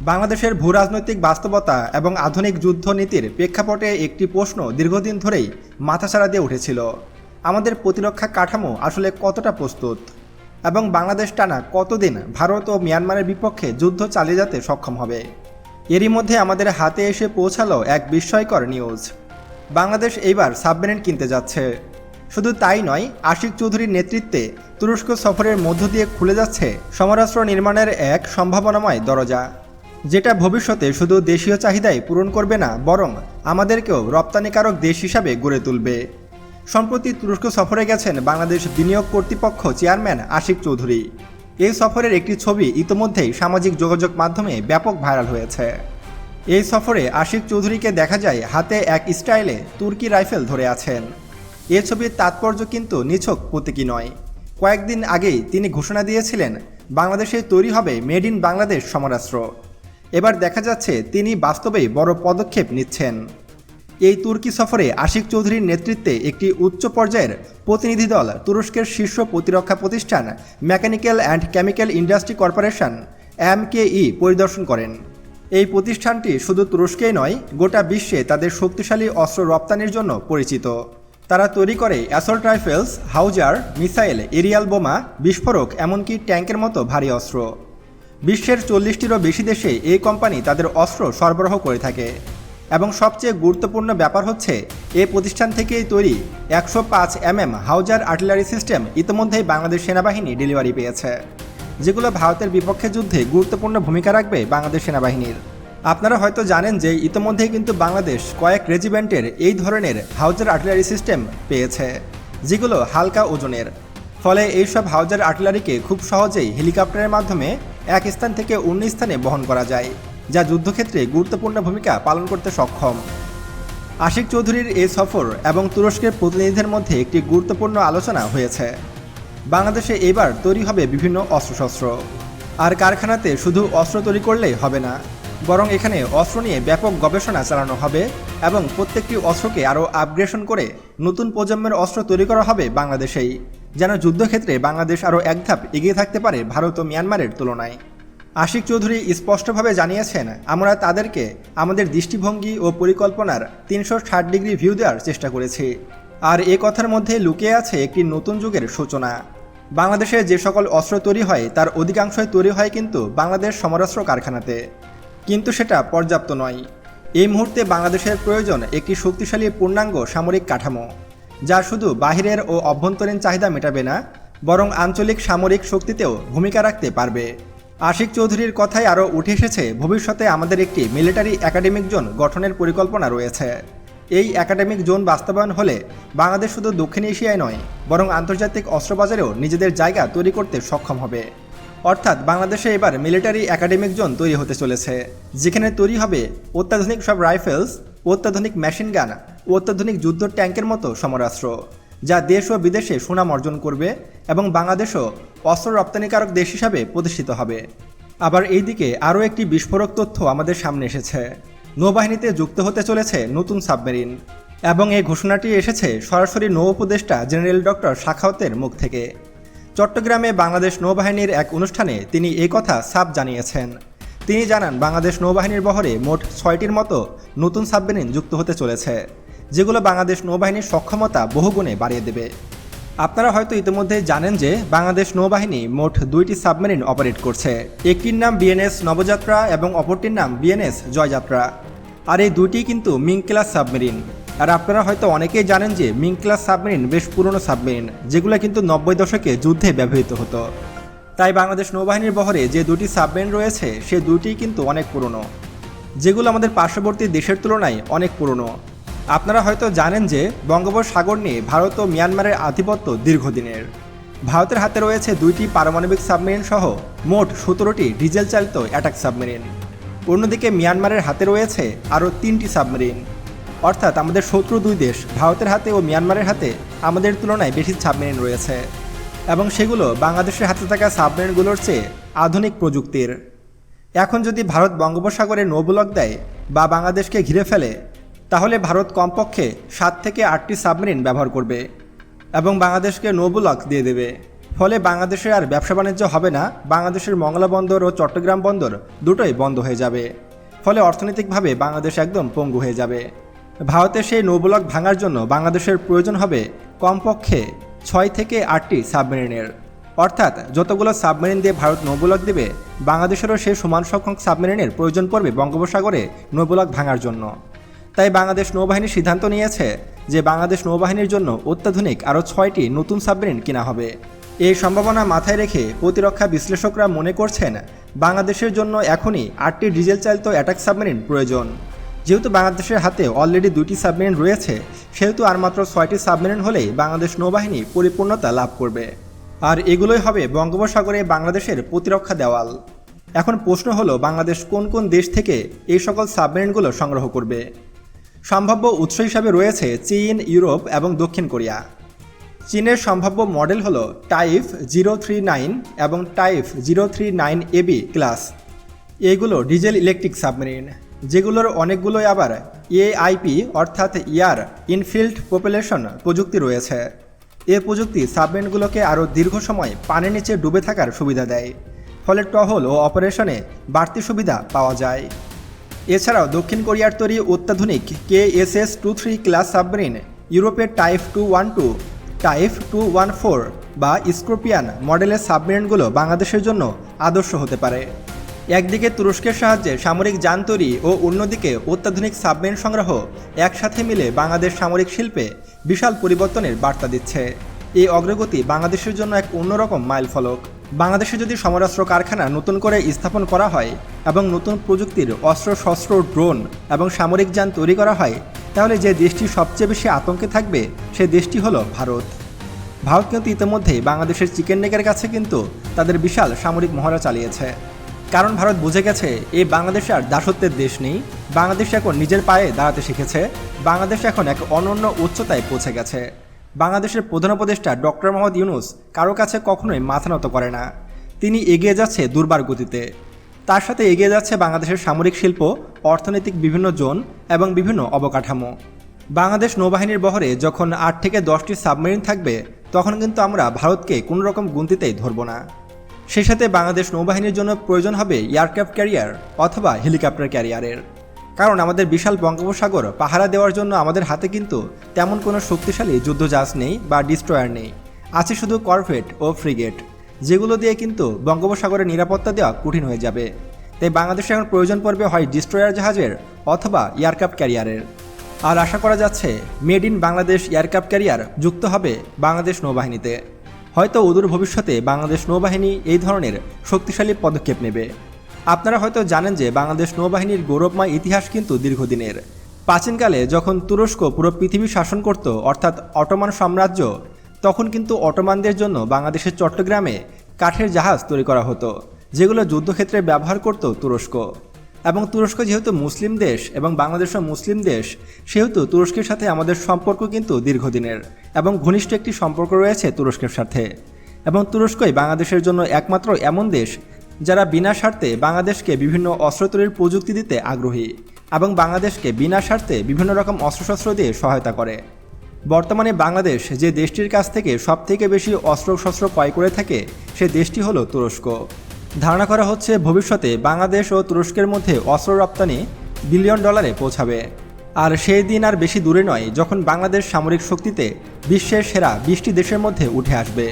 বাংলাদেশের ভূ রাজনৈতিক বাস্তবতা এবং আধুনিক যুদ্ধ নীতির প্রেক্ষাপটে একটি প্রশ্ন দীর্ঘদিন ধরেই মাথাছাড়া দিয়ে উঠেছিল। আমাদের প্রতিরক্ষা কাঠামো আসলে কতটা প্রস্তুত? এবং বাংলাদেশ টানা কতদিন ভারত ও মিয়ানমারের বিপক্ষে যুদ্ধ চালিয়ে যেতে সক্ষম হবে? এরই মধ্যে আমাদের হাতে এসে পৌঁছালো এক বিস্ময়কর নিউজ। বাংলাদেশ এইবার সাবমেরিন কিনতে যাচ্ছে। শুধু তাই নয়, আশিক চৌধুরীর নেতৃত্বে তুরস্ক সফরের মধ্য দিয়ে খুলে যাচ্ছে সমরাস্ত্র নির্মাণের এক সম্ভাবনাময় দরজা। যেটা ভবিষ্যতে শুধু দেশীয় চাহিদাই পূরণ করবে না, বরং আমাদেরকেও রপ্তানিকারক দেশ হিসাবে গড়ে তুলবে। সম্প্রতি তুরস্ক সফরে গেছেন বাংলাদেশ বিনিয়োগ কর্তৃপক্ষ চেয়ারম্যান আশিক চৌধুরী। এই সফরের একটি ছবি ইতোমধ্যেই সামাজিক যোগাযোগ মাধ্যমে ব্যাপক ভাইরাল হয়েছে। এই সফরে আশিক চৌধুরীকে দেখা যায় হাতে এক স্টাইলে তুর্কি রাইফেল ধরে আছেন। এ ছবির তাৎপর্য কিন্তু নিছক প্রতীকী নয়। কয়েকদিন আগেই তিনি ঘোষণা দিয়েছিলেন, বাংলাদেশে তৈরি হবে মেড ইন বাংলাদেশ সমরাস্ত্র। এবার দেখা যাচ্ছে তিনি বাস্তবেই বড় পদক্ষেপ নিচ্ছেন। এই তুর্কি সফরে আশিক চৌধুরীর নেতৃত্বে একটি উচ্চ পর্যায়ের প্রতিনিধি দল তুরস্কের শীর্ষ প্রতিরক্ষা প্রতিষ্ঠান mechanical and chemical industry corporation MKE পরিদর্শন করেন। এই প্রতিষ্ঠানটি শুধু তুরস্কেই নয়, গোটা বিশ্বে তাদের শক্তিশালী অস্ত্র রপ্তানির জন্য পরিচিত। তারা তৈরি করে assault rifles, howitzer, missile, aerial বোমা, বিস্ফোরক, এমনকি ট্যাঙ্কের মতো ভারী অস্ত্র। বিশ্বের চল্লিশটিরও বেশি দেশে এই কোম্পানি তাদের অস্ত্র সরবরাহ করে থাকে। এবং সবচেয়ে গুরুত্বপূর্ণ ব্যাপার হচ্ছে এই প্রতিষ্ঠান থেকেই তৈরি একশো পাঁচ এমএম হাউজার আর্টিলারি সিস্টেম ইতিমধ্যেই বাংলাদেশ সেনাবাহিনী ডেলিভারি পেয়েছে, যেগুলো ভারতের বিপক্ষে যুদ্ধে গুরুত্বপূর্ণ ভূমিকা রাখবে বাংলাদেশ সেনাবাহিনীর। আপনারা হয়তো জানেন যে ইতিমধ্যেই কিন্তু বাংলাদেশ কয়েক রেজিমেন্টের এই ধরনের হাউজার আর্টিলারি সিস্টেম পেয়েছে, যেগুলো হালকা ওজনের। ফলে এইসব হাউজার আর্টিলারিকে খুব সহজেই হেলিকপ্টারের মাধ্যমে এক স্থান থেকে অন্য স্থানে বহন করা যায়, যা যুদ্ধক্ষেত্রে গুরুত্বপূর্ণ ভূমিকা পালন করতে সক্ষম। আশিক চৌধুরীর এই সফর এবং তুরস্কের প্রতিনিধিদের মধ্যে একটি গুরুত্বপূর্ণ আলোচনা হয়েছে। বাংলাদেশে এবার তৈরি হবে বিভিন্ন অস্ত্রশস্ত্র। আর কারখানাতে শুধু অস্ত্র তৈরি করলেই হবে না, বরং এখানে অস্ত্র নিয়ে ব্যাপক গবেষণা চালানো হবে এবং প্রত্যেকটি অস্ত্রকে আরও আপগ্রেশন করে নতুন প্রজন্মের অস্ত্র তৈরি করা হবে বাংলাদেশেই। যেন যুদ্ধক্ষেত্রে বাংলাদেশ আরও এক ধাপ এগিয়ে থাকতে পারে ভারত ও মিয়ানমারের তুলনায়। আশিক চৌধুরী স্পষ্টভাবে জানিয়েছেন, আমরা তাদেরকে আমাদের দৃষ্টিভঙ্গি ও পরিকল্পনার তিনশো ষাট ডিগ্রি ভিউ দেওয়ার চেষ্টা করেছি। আর এ কথার মধ্যে লুকিয়ে আছে একটি নতুন যুগের সূচনা। বাংলাদেশে যে সকল অস্ত্র তৈরি হয়, তার অধিকাংশই তৈরি হয় কিন্তু বাংলাদেশ সমরাস্ত্র কারখানাতে। কিন্তু সেটা পর্যাপ্ত নয়। এই মুহূর্তে বাংলাদেশের প্রয়োজন একটি শক্তিশালী পূর্ণাঙ্গ সামরিক কাঠামো। যা শুধু বাহিরের ও অভ্যন্তরীণ চাহিদা মেটাবে না, বরং আঞ্চলিক সামরিক শক্তিতেও ভূমিকা রাখতে পারবে। আশিক চৌধুরীর কথায় আরও উঠে এসেছে, ভবিষ্যতে আমাদের একটি মিলিটারি একাডেমিক জোন গঠনের পরিকল্পনা রয়েছে। এই একাডেমিক জোন বাস্তবায়ন হলে বাংলাদেশ শুধু দক্ষিণ এশিয়ায় নয়, বরং আন্তর্জাতিক অস্ত্রবাজারেও নিজেদের জায়গা তৈরি করতে সক্ষম হবে। অর্থাৎ বাংলাদেশে এবার মিলিটারি একাডেমিক জোন তৈরি হতে চলেছে, যেখানে তৈরি হবে অত্যাধুনিক সব রাইফেলস, অত্যাধুনিক মেশিন গান অত্যাধুনিক যুদ্ধ ট্যাঙ্কের মতো সমরাস্ত্র, যা দেশ ও বিদেশে সুনাম অর্জন করবে এবং বাংলাদেশও অস্ত্র রপ্তানিকারক দেশ হিসাবে প্রতিষ্ঠিত হবে। আবার এইদিকে আরও একটি বিস্ফোরক তথ্য আমাদের সামনে এসেছে। নৌবাহিনীতে যুক্ত হতে চলেছে নতুন সাবমেরিন এবং এই ঘোষণাটি এসেছে সরাসরি নৌ উপদেষ্টা জেনারেল ডক্টর শাখাওতের মুখ থেকে। চট্টগ্রামে বাংলাদেশ নৌবাহিনীর এক অনুষ্ঠানে তিনি এই কথা সাব জানিয়েছেন। তিনি জানান, বাংলাদেশ নৌবাহিনীর বহরে মোট ছয়টির মতো নতুন সাবমেরিন যুক্ত হতে চলেছে। যেগুলো বাংলাদেশ নৌবাহিনীর সক্ষমতা বহুগুণে বাড়িয়ে দেবে। আপনারা হয়তো ইতিমধ্যে জানেন যে বাংলাদেশ নৌবাহিনী মোট দুইটি সাবমেরিন অপারেট করছে। একটির নাম বিএনএস নবযাত্রা এবং অপরটির নাম বিএনএস জয়যাত্রা। আর এই দুইটি কিন্তু মিং ক্লাস সাবমেরিন। আর আপনারা হয়তো অনেকেই জানেন যে মিং ক্লাস সাবমেরিন বেশ পুরনো সাবমেরিন, যেগুলো কিন্তু নব্বই দশকে যুদ্ধে ব্যবহৃত হতো। তাই বাংলাদেশ নৌবাহিনীর বহরে যে দুটি সাবমেরিন রয়েছে, সে দুইটি কিন্তু অনেক পুরনো। যেগুলো আমাদের পার্শ্ববর্তী দেশের তুলনায় অনেক পুরনো। আপনারা হয়তো জানেন যে বঙ্গোপসাগর নিয়ে ভারত ও মিয়ানমারের আধিপত্য দীর্ঘদিনের। ভারতের হাতে রয়েছে দুইটি পারমাণবিক সাবমেরিন সহ মোট সতেরোটি ডিজেল চালিত অ্যাটাক সাবমেরিন। অন্যদিকে মিয়ানমারের হাতে রয়েছে আরও তিনটি সাবমেরিন। অর্থাৎ আমাদের শত্রু দুই দেশ, ভারতের হাতে ও মিয়ানমারের হাতে আমাদের তুলনায় বেশি সাবমেরিন রয়েছে। এবং সেগুলো বাংলাদেশের হাতে থাকা সাবমেরিনগুলোর চেয়ে আধুনিক প্রযুক্তির। এখন যদি ভারত বঙ্গোপসাগরে নৌবলক দেয় বা বাংলাদেশকে ঘিরে ফেলে তাহলে ভারত কমপক্ষে সাত থেকে আটটি সাবমেরিন ব্যবহার করবে এবং বাংলাদেশকে নৌবলক দিয়ে দেবে। ফলে বাংলাদেশের আর ব্যবসা বাণিজ্য হবে না, বাংলাদেশের মংলা বন্দর ও চট্টগ্রাম বন্দর দুটোই বন্ধ হয়ে যাবে। ফলে অর্থনৈতিকভাবে বাংলাদেশ একদম পঙ্গু হয়ে যাবে। ভারতের সেই নৌবলক ভাঙার জন্য বাংলাদেশের প্রয়োজন হবে কমপক্ষে ছয় থেকে আটটি সাবমেরিনের। অর্থাৎ যতগুলো সাবমেরিন দিয়ে ভারত নৌবলক দেবে, বাংলাদেশেরও সেই সমান সংখ্যক সাবমেরিনের প্রয়োজন পড়বে বঙ্গোপসাগরে নৌবলক ভাঙার জন্য। তাই বাংলাদেশ নৌবাহিনী সিদ্ধান্ত নিয়েছে যে বাংলাদেশ নৌবাহিনীর জন্য অত্যাধুনিক আরও ছয়টি নতুন সাবমেরিন কেনা হবে। এই সম্ভাবনা মাথায় রেখে প্রতিরক্ষা বিশ্লেষকরা মনে করছেন, বাংলাদেশের জন্য এখনই আটটি ডিজেল চালিত অ্যাটাক সাবমেরিন প্রয়োজন। যেহেতু বাংলাদেশের হাতে অলরেডি দুটি সাবমেরিন রয়েছে, সেহেতু আর মাত্র ছয়টি সাবমেরিন হলেই বাংলাদেশ নৌবাহিনী পরিপূর্ণতা লাভ করবে। আর এগুলোই হবে বঙ্গোপসাগরে বাংলাদেশের প্রতিরক্ষা দেওয়াল। এখন প্রশ্ন হলো, বাংলাদেশ কোন কোন দেশ থেকে এই সকল সাবমেরিনগুলো সংগ্রহ করবে? সম্ভাব্য উৎস হিসাবে রয়েছে চীন, ইউরোপ এবং দক্ষিণ কোরিয়া। চীনের সম্ভাব্য মডেল হলো টাইফ জিরো থ্রি নাইন এবং type zero three nine AB class. এগুলো ডিজেল ইলেকট্রিক সাবমেরিন, যেগুলোর অনেকগুলোই আবার এআইপি অর্থাৎ ইয়ার ইনফিল্ড পপুলেশন প্রযুক্তি রয়েছে। এ প্রযুক্তি সাবমেরিনগুলোকে আরও দীর্ঘ সময় পানির নিচে ডুবে থাকার সুবিধা দেয়, ফলে টহল ও অপারেশনে বাড়তি সুবিধা পাওয়া যায়। এছাড়াও দক্ষিণ কোরিয়ার তৈরি অত্যাধুনিক K S S two three class submarine, ইউরোপের type two one two type two one four বা স্কোরপিয়ান মডেলের সাবমেরিনগুলো বাংলাদেশের জন্য আদর্শ হতে পারে। একদিকে তুরস্কের সাহায্যে সামরিক যান তৈরি ও অন্যদিকে অত্যাধুনিক সাবমেরিন সংগ্রহ একসাথে মিলে বাংলাদেশ সামরিক শিল্পে বিশাল পরিবর্তনের বার্তা দিচ্ছে। এই অগ্রগতি বাংলাদেশের জন্য এক অন্যরকম মাইলফলক। বাংলাদেশে যদি সমরাস্ত্র কারখানা নতুন করে স্থাপন করা হয় এবং নতুন প্রযুক্তির অস্ত্র শস্ত্র ড্রোন এবং সামরিক যান তৈরি করা হয়, তাহলে যে দেশটি সবচেয়ে বেশি আতঙ্কে থাকবে সে দেশটি হলো ভারত। ভারত কিন্তু ইতিমধ্যেই বাংলাদেশের চিকেন নেকের কাছে কিন্তু তাদের বিশাল সামরিক মহড়া চালিয়েছে। কারণ ভারত বুঝে গেছে, এই বাংলাদেশে আর দাসত্বের দেশ নেই। বাংলাদেশ এখন নিজের পায়ে দাঁড়াতে শিখেছে। বাংলাদেশ এখন এক অনন্য উচ্চতায় পৌঁছে গেছে। বাংলাদেশের প্রধান উপদেষ্টা ডক্টর মোহাম্মদ ইউনুস কারও কাছে কখনোই মাথা নত করে না। তিনি এগিয়ে যাচ্ছে দুর্বার গতিতে। তার সাথে এগিয়ে যাচ্ছে বাংলাদেশের সামরিক শিল্প, অর্থনৈতিক বিভিন্ন জোন এবং বিভিন্ন অবকাঠামো। বাংলাদেশ নৌবাহিনীর বহরে যখন আট থেকে দশটি সাবমেরিন থাকবে, তখন কিন্তু আমরা ভারতকে কোনো রকম গুনতিতেই ধরব না। সেই সাথে বাংলাদেশ নৌবাহিনীর জন্য প্রয়োজন হবে এয়ারক্রাফট ক্যারিয়ার অথবা হেলিকপ্টার ক্যারিয়ারের। কারণ আমাদের বিশাল বঙ্গোপসাগর, পাহারা দেওয়ার জন্য আমাদের হাতে কিন্তু তেমন কোনো শক্তিশালী যুদ্ধজাহাজ নেই বা ডিস্ট্রয়ার নেই। আছে শুধু করভেট ও ফ্রিগেট যেগুলো দিয়ে কিন্তু বঙ্গোপসাগরের নিরাপত্তা দেওয়া কঠিন হয়ে যাবে। তাই বাংলাদেশে এখন প্রয়োজন পড়বে হয় ডিস্ট্রয়ার জাহাজের অথবা এয়ারক্রাফট ক্যারিয়ারের আর আশা করা যাচ্ছে made in Bangladesh aircraft carrier যুক্ত হবে বাংলাদেশ নৌবাহিনীতে। হয়তো অদূর ভবিষ্যতে বাংলাদেশ নৌবাহিনী এই ধরনের শক্তিশালী পদক্ষেপ নেবে। আপনারা হয়তো জানেন যে বাংলাদেশ নৌবাহিনীর গৌরবময় ইতিহাস কিন্তু দীর্ঘদিনের। প্রাচীনকালে যখন তুরস্ক পুরো পৃথিবী শাসন করত, অর্থাৎ অটোমান সাম্রাজ্য, তখন কিন্তু অটোমানদের জন্য বাংলাদেশের চট্টগ্রামে কাঠের জাহাজ তৈরি করা হতো, যেগুলো যুদ্ধক্ষেত্রে ব্যবহার করত তুরস্ক। এবং তুরস্ক যেহেতু মুসলিম দেশ এবং বাংলাদেশও মুসলিম দেশ, সেহেতু তুরস্কের সাথে আমাদের সম্পর্ক কিন্তু দীর্ঘদিনের এবং ঘনিষ্ঠ একটি সম্পর্ক রয়েছে তুরস্কের সাথে। এবং তুরস্কই বাংলাদেশের জন্য একমাত্র এমন দেশ যারা বিনা স্বার্থে বাংলাদেশকে বিভিন্ন অস্ত্র তৈরির প্রযুক্তি দিতে আগ্রহী এবং বাংলাদেশকে বিনা স্বার্থে বিভিন্ন রকম অস্ত্রশস্ত্র দিয়ে সহায়তা করে। বর্তমানে বাংলাদেশ যে দেশটির কাছ থেকে সবথেকে বেশি অস্ত্রশস্ত্র ক্রয় করে থাকে, সে দেশটি হলো তুরস্ক। ধারণা করা হচ্ছে ভবিষ্যতে বাংলাদেশ ও তুরস্কের মধ্যে অস্ত্র রপ্তানি বিলিয়ন ডলারে পৌঁছাবে। আর সেই দিন আর বেশি দূরে নয়, যখন বাংলাদেশ সামরিক শক্তিতে বিশ্বের সেরা বিশটি দেশের মধ্যে উঠে আসবে।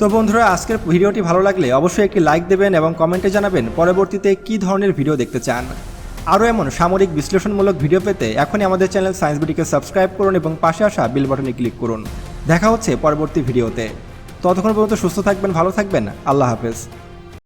তো বন্ধুরা, আজকের ভিডিওটি ভালো লাগলে অবশ্যই একটি লাইক দেবেন এবং কমেন্টে জানাবেন পরবর্তীতে কি ধরনের ভিডিও দেখতে চান। আরও এমন সামরিক বিশ্লেষণমূলক ভিডিও পেতে এখনই আমাদের চ্যানেল সায়েন্স বিডিকে সাবস্ক্রাইব করুন এবং পাশে আসা বিল বাটনে ক্লিক করুন। দেখা হচ্ছে পরবর্তী ভিডিওতে। ততক্ষণ পর্যন্ত সুস্থ থাকবেন, ভালো থাকবেন। আল্লাহ হাফেজ।